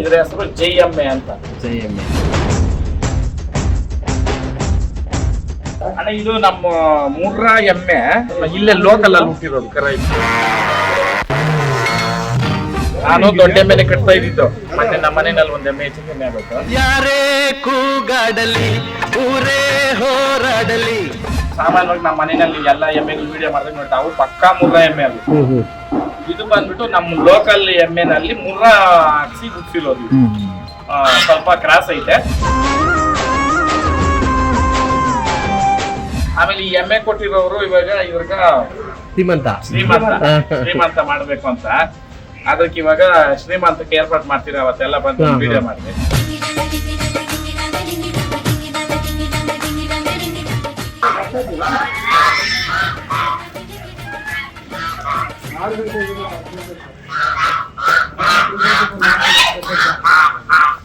ಇದ್ರ ಹೆಸರು ಜೈ ಎಮ್ಮೆ ಅಂತ. ಜೈ ಎಮ್ಮೆ ಅಣ್ಣ ಇದು ನಮ್ಮ ಮುರ್ರಾ ಎಮ್ಮೆ. ಇಲ್ಲೇ ಲೋಕಲ್ ಅಲ್ಲಿ ಹುಟ್ಟಿರೋದು ಕರ. ನಾನು ದೊಡ್ಡ ಮೇಲೆ ಕಟ್ತಾ ಇದ್ದಿದ್ದು. ಮತ್ತೆ ನಮ್ಮ ಮನೆಯಲ್ಲಿ ಒಂದ್ ಎಮ್ಮೆ ಹೆಚ್ಚು ಕಮ್ಮಿ ಆಗುತ್ತೆ. ಯಾರೇ ಕೂಗಾಡಲಿ ಊರೇ ಹೋರಾಡಲಿ. ಸಾಮಾನ್ಯವಾಗಿ ನಮ್ಮ ಮನೆಯಲ್ಲಿ ಎಲ್ಲ ಎಮ್ಮೆಗಳು ವಿಡಿಯೋ ಮಾಡಿದ್ರೆ ನೋಡಿ ಅವು ಪಕ್ಕಾ ಮುರ್ರಾ ಎಮ್ಮೆ ಅದು. ಇದು ಬಂದ್ಬಿಟ್ಟು ನಮ್ಮ ಲೋಕಲ್ ಎಮ್ಮೆನಲ್ಲಿ ಮುರ್ರಾ ಹಾಕ್ಸಿ ಹುಟ್ಟಿರೋದು. ಆ, ಸ್ವಲ್ಪ ಕ್ರಾಸ್ ಐತೆ. ಆಮೇಲೆ ಈ ಎಮ್ಮೆ ಕೊಟ್ಟಿರೋರು ಇವಾಗ ಇವಾಗ ಶ್ರೀಮಂತ. ಶ್ರೀಮಂತ. ಶ್ರೀಮಂತ ಮಾಡ್ಬೇಕು ಅಂತ. ಅದಕ್ಕೆ ಇವಾಗ ಶ್ರೀಮಂತಕ್ಕೆ ಏರ್ಪಾಟ್ ಮಾಡ್ತೀರ ಅವತ್ತೆಲ್ಲ ಬಂದು ವಿಡಿಯೋ ಹಾ. ವಿಡಿಯೋ ಮಾಡಿದೆ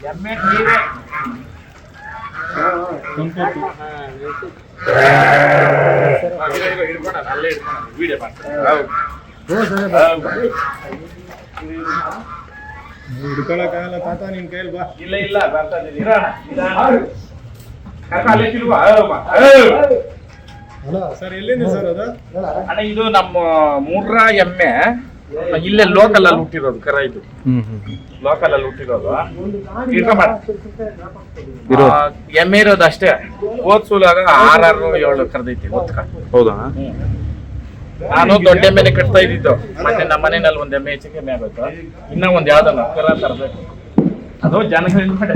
ಎಮ್ಮೆ ನೀರೇ ಅಲ್ಲೇ ವಿಡಿಯೋ. ಹಿಡ್ಕೊಳಕ್ಕಾಗಲ್ಲ ತಾತ ನಿನ್ ಕೈಯಲ್ಲಿ ಬಾ ಇಲ್ಲ ಇಲ್ಲ ಬರ್ತಾ ಇದ್ದೀನಿ. ಕರ್ಕ ಅಲ್ಲೇ ತಿರುಗು. ಸರ್ ಎಲ್ಲಿಂದ ಸರ್ ಅದು? ಅಣ್ಣ ಇದು ನಮ್ಮ ಮುರ್ರಾ ಎಮ್ಮೆ. ಇಲ್ಲೇ ಲೋಕಲ್ ಅಲ್ಲಿ ಹುಟ್ಟಿರೋದು ಕರ ಇದು. ಲೋಕಲ್ ಅಲ್ಲಿ ಹುಟ್ಟಿರೋದು. ಆ, ಎಮ್ಮೆ ಇರೋದು ಅಷ್ಟೇ. ಹೋದ್ ಸೂಲಾಗ ಆರಾರು ಏಳು ಕರೆದೈತಿ ಒತ್ಕ ಹೌದಾ? ನಾನು ದೊಡ್ಡ ಎಮ್ಮೆನೆ ಕಟ್ತಾ ಇದ್ದಿದ್ದು. ಮತ್ತೆ ನಮ್ಮ ಮನೆಯಲ್ಲಿ ಒಂದ್ ಎಮ್ಮೆ ಹೆಚ್ಚಿಗೆ ಎಮ್ಮೆ ಆಗುತ್ತೆ ಇನ್ನ ಒಂದ್ ಯಾವ್ದನ್ನ ಕರ ತರಬೇಕು. ಅದು ಜನ ಮಾಡಿ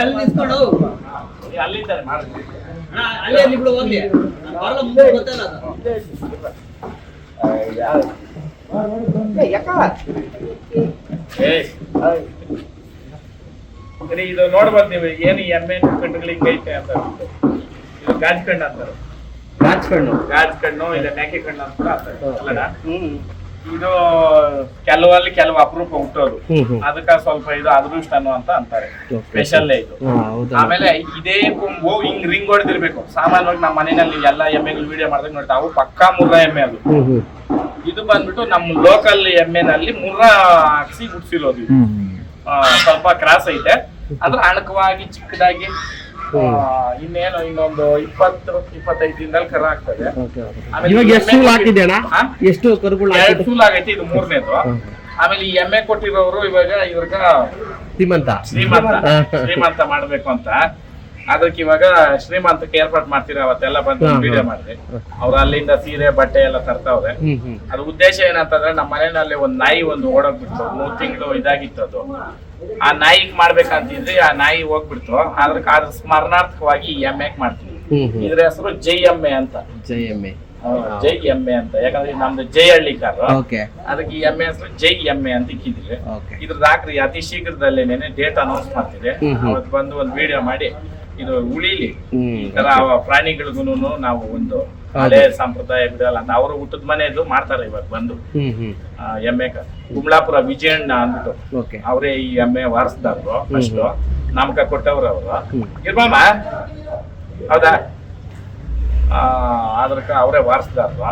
ಅಲ್ಲಿ ನಿಂತ್ಕೊಂಡು ಅಲ್ಲಿದ್ದಾರೆ ಮಾಡ್ತೀವಿ ಅಲ್ಲಿ ಅಲ್ಲಿ ಬಿಡು ಹೋಗ್ಲಿ. ನಾನ್ ಬರಲ್ಲ ಮುಂದೆ ಗೊತ್ತಲ್ಲ ಅದು. ಏಯ್. ಸರಿ ಇದು ನೋಡ್ಬೋದು ನೀವು ಏನು ಎಮ್ಮೆ ಕಣ್ಣುಗಳಿಗೆ ಹಿಂಗೈತೆ ಅಂತ ಇದು ಗಾಜ್ ಕಣ್ಣು ಅಂತಾರೆ. ರಾಜ್ಕಣ್ಣು ಗಾಜ್ ಕಣ್ಣು ಇಲ್ಲ ಮ್ಯಾಕೆ ಕಣ್ಣು ಅಂತ ಕೂಡ ಅಂತಾರೆ ಅಲ್ಲಣ್ಣ? ಇದು ಕೆಲವಲ್ಲಿ ಕೆಲವು ಅಪರೂಪ ಹುಟ್ಟೋದು. ಅದಕ್ಕ ಸ್ವಲ್ಪ ಇದು ಅದೃಷ್ಟನು ಅಂತ ಅಂತಾರೆ. ಸ್ಪೆಷಲ್ ಇದು. ಆಮೇಲೆ ಇದೇ ಕೊಂಬು ಹಿಂಗ್ ರಿಂಗ್ ಹೊಡೆದಿರ್ಬೇಕು. ಸಾಮಾನ್ಯವಾಗಿ ನಮ್ಮ ಮನೆಯಲ್ಲಿ ಎಲ್ಲಾ ಎಮ್ಮೆಗಳು ವಿಡಿಯೋ ಮಾಡಿದಾಗ ನೋಡ್ತಾ ಅವು ಪಕ್ಕಾ ಮುರ್ರಾ ಎಮ್ಮೆ ಅದು. ಇದು ಬಂದ್ಬಿಟ್ಟು ನಮ್ಮ ಲೋಕಲ್ ಎಮ್ಮೆನಲ್ಲಿ ಮುರ್ರಾ ಹಾಕ್ಸಿ ಆ, ಸ್ವಲ್ಪ ಕ್ರಾಸ್ ಐತೆ. ಅಂದ್ರೆ ಅಣಕವಾಗಿ ಚಿಕ್ಕದಾಗಿ ಇನ್ನೇನು ಇನ್ನೊಂದು ಇಪ್ಪತ್ತು ಇಪ್ಪತ್ತೈದು ದಿನದಲ್ಲಿ ಕರ ಆಗ್ತದೆ. ಇವಾಗ ಎಷ್ಟು ಸೂಲ್ ಹಾಕಿದೆ ಅಣ್ಣ ಎಷ್ಟು ಕರುಗಳು ಎರಡು ಹಾಕಿದೆ ಸೂಲ್ ಆಗೈತೆ ಇದು ಮೂರನೇದು. ಆಮೇಲೆ ಈ ಎಮ್ಮೆ ಕೊಟ್ಟಿರೋರು ಇವಾಗ ಇವ್ರಿಗ ಶ್ರೀಮಂತ. ಶ್ರೀಮಂತ ಶ್ರೀಮಂತ ಮಾಡ್ಬೇಕು ಅಂತ. ಅದಕ್ಕೆ ಇವಾಗ ಶ್ರೀಮಂತಕ್ಕೆ ಏರ್ಪಾಟ್ ಮಾಡ್ತೀರಾ ಅವತ್ತೆಲ್ಲ ಬಂದು. ವಿಡಿಯೋ ಮಾಡಿದೆ. ಅವ್ರು ಅಲ್ಲಿಂದ ಸೀರೆ ಬಟ್ಟೆ ಎಲ್ಲ ತರ್ತಾವ್ರೆ. ಅದ್ರ ಉದ್ದೇಶ ಏನಂತಂದ್ರೆ ನಮ್ಮ ಮನೆಯಲ್ಲಿ ಒಂದ್ ನಾಯಿ ಒಂದು ಓಡೋಗ್ಬಿಡ್ತು ಮೂರ್ ತಿಂಗಳು ಇದಾಗಿತ್ತು ಅದು. ಆ ನಾಯಿಗ್ ಮಾಡ್ಬೇಕಂತಿದ್ರಿ ಆ ನಾಯಿ ಹೋಗ್ಬಿಡ್ತು. ಆದ್ರ ಅದ್ರ ಸ್ಮರಣಾರ್ಥಕವಾಗಿ ಎಮ್ಮೆ ಮಾಡ್ತೀವಿ. ಇದ್ರ ಹೆಸರು ಜೈ ಎಮ್ಮೆ ಅಂತ. ಜೈ ಎಮ್ಮೆ. ಜೈ ಎಮ್ಮೆ ಅಂತ. ಯಾಕಂದ್ರೆ ನಮ್ದು ಜೈ ಹಳ್ಳಿ ಕಾರು ಅದಕ್ಕೆ ಈ ಎಮ್ಮೆ ಹೆಸರು ಜೈ ಎಮ್ಮೆ ಅಂತ ಇಕ್ಕಿದ್ರಿ. ಇದ್ರ ಹಾಕ್ರಿ ಅತಿ ಶೀಘ್ರದಲ್ಲೇನೆ ಡೇಟ್ ಅನೌನ್ಸ್ ಮಾಡ್ತಿದ್ರೆ. ಅವತ್ತು ಬಂದು ಒಂದು ವಿಡಿಯೋ ಮಾಡಿ. ಇದು ಉಳಿಲಿ ಈ ತರ ಪ್ರಾಣಿಗಳಿಗೂ ನಾವು ಒಂದು ಹಳೆ ಸಂಪ್ರದಾಯ ಬಿಡಲ್ಲ. ಅಂತ ಅವರು ಹುಟ್ಟದ ಮನೆಯದು ಮಾಡ್ತಾರೆ ಇವಾಗ ಬಂದು. ಎಮ್ಮೆ ಕುಮ್ಲಾಪುರ ವಿಜಯಣ್ಣ ಅಂದ್ಬಿಟ್ಟು. ಓಕೆ. ಅವರೇ ಈ ಎಮ್ಮೆ ವಾರಸ್ದಾರ್ರು ಫಸ್ಟ್ ನಾಮಕ ಕೊಟ್ಟವ್ರ ಅವರು. ಇರ್ಮಾಮ? ಹೌದಾ? ಆ, ಅದ್ರಕ ಅವರೇ ವಾರಸ್ದಾರರು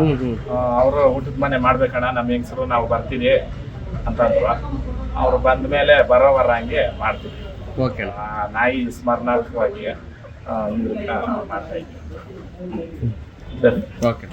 ಅವರು ಊಟದ ಮನೆ ಮಾಡ್ಬೇಕಣ್ಣ ನಮ್ಮ ಹೆಂಗಸರು ನಾವು ಬರ್ತೀವಿ ಅಂತಂದ್ರು ಅವ್ರು ಬಂದ ಮೇಲೆ ಬರೋ ಬರಂಗೆ ಮಾಡ್ತೀವಿ. ಓಕೆ ಆ, ನಾಯಿ ಸ್ಮರಣಾರ್ಥವಾಗಿ ಮಾಡ್ತಾ ಇದ್ದೀವಿ ಓಕೆ